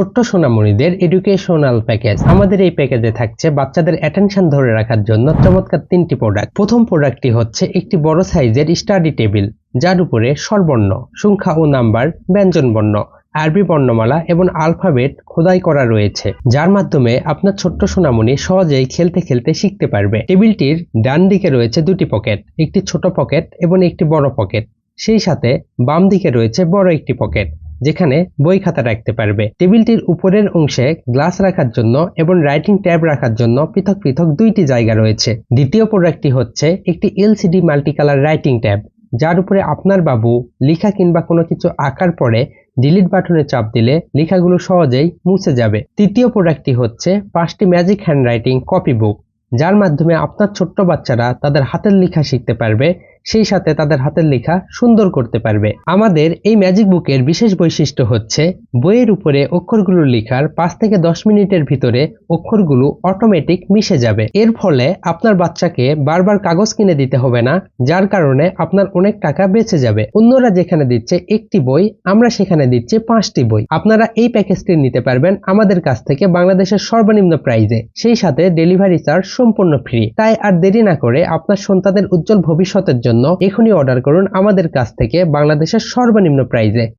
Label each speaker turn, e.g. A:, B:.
A: ছোট্ট সোনামণিদের educational package আমাদের এই প্যাকেজে থাকছে বাচ্চাদের অ্যাটেনশন ধরে রাখার জন্য চমৎকার তিনটি প্রোডাক্ট প্রথম প্রোডাক্টটি হচ্ছে একটি বড় সাইজের স্টাডি টেবিল যার উপরে স্বরবর্ণ, সংখ্যা ও নাম্বার, ব্যঞ্জন বর্ণ, আরবি বর্ণমালা এবং আলফাবেট খোদাই করা রয়েছে, যার মাধ্যমে আপনার ছোট্ট সোনামণি সহজেই খেলতে খেলতে শিখতে পারবে। টেবিলটির ডান দিকে রয়েছে দুটি পকেট একটি ছোট পকেট এবং একটি বড় পকেট সেই সাথে বাম দিকে রয়েছে বড় একটি পকেট যেখানে বই খাতা রাখতে পারবে। টেবিলটির উপরের অংশে গ্লাস রাখার জন্য এবং রাইটিং ট্যাব রাখার জন্য পৃথক পৃথক দুইটি জায়গা রয়েছে। দ্বিতীয় প্রোডাক্টটি হচ্ছে একটি এলসিডি মাল্টিকালার রাইটিং ট্যাব, যার উপরে আপনার বাবু লেখা কিংবা কোনো কিছু আঁকার পরে ডিলিট বাটনে চাপ দিলে লেখাগুলো সহজেই মুছে যাবে। তৃতীয় প্রোডাক্টটি হচ্ছে পাঁচটি ম্যাজিক হ্যান্ডরাইটিং কপি বুক, যার মাধ্যমে আপনার ছোট্ট বাচ্চারা তাদের হাতের লেখা শিখতে পারবে সেই সাথে তাদের হাতের লেখা সুন্দর করতে পারবে। আমাদের এই ম্যাজিক বুকের বিশেষ বৈশিষ্ট্য হচ্ছে, বইয়ের উপরে অক্ষরগুলো লেখার পাঁচ থেকে দশ মিনিটের ভিতরে অক্ষরগুলো অটোমেটিক মিশে যাবে। এর ফলে আপনার বাচ্চাকে বারবার কাগজ কিনে দিতে হবে না, যার কারণে আপনার অনেক টাকা বেঁচে যাবে। অন্যরা যেখানে দিচ্ছে একটি বই, আমরা সেখানে দিচ্ছি পাঁচটি বই। আপনারা এই প্যাকেজটি নিতে পারবেন আমাদের কাছ থেকে বাংলাদেশের সর্বনিম্ন প্রাইজে। সেই সাথে ডেলিভারি চার্জ সম্পূর্ণ ফ্রি তাই আর দেরি না করে আপনার সন্তানের উজ্জ্বল ভবিষ্যতের জন্য এখনই অর্ডার করুন আমাদের কাছ থেকে বাংলাদেশের সর্বনিম্ন প্রাইজে